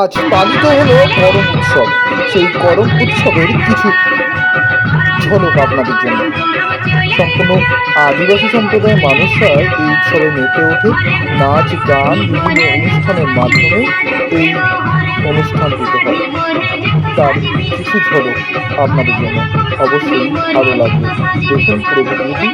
আজ পালিত হলো করম উৎসব। সেই করম উৎসবের কিছু ঝলক আপনাদের জন্য। সম্পূর্ণ আদিবাসী সম্প্রদায়ের মানুষরা এই উৎসবে মেতে ওঠে। নাচ, গান, বিভিন্ন অনুষ্ঠানের মাধ্যমে এই অনুষ্ঠানটিতে হয় তার কিছু ঝলক আপনাদের জন্য অবশ্যই ভালো লাগবে। দেখুন পুরো ভিডিওটি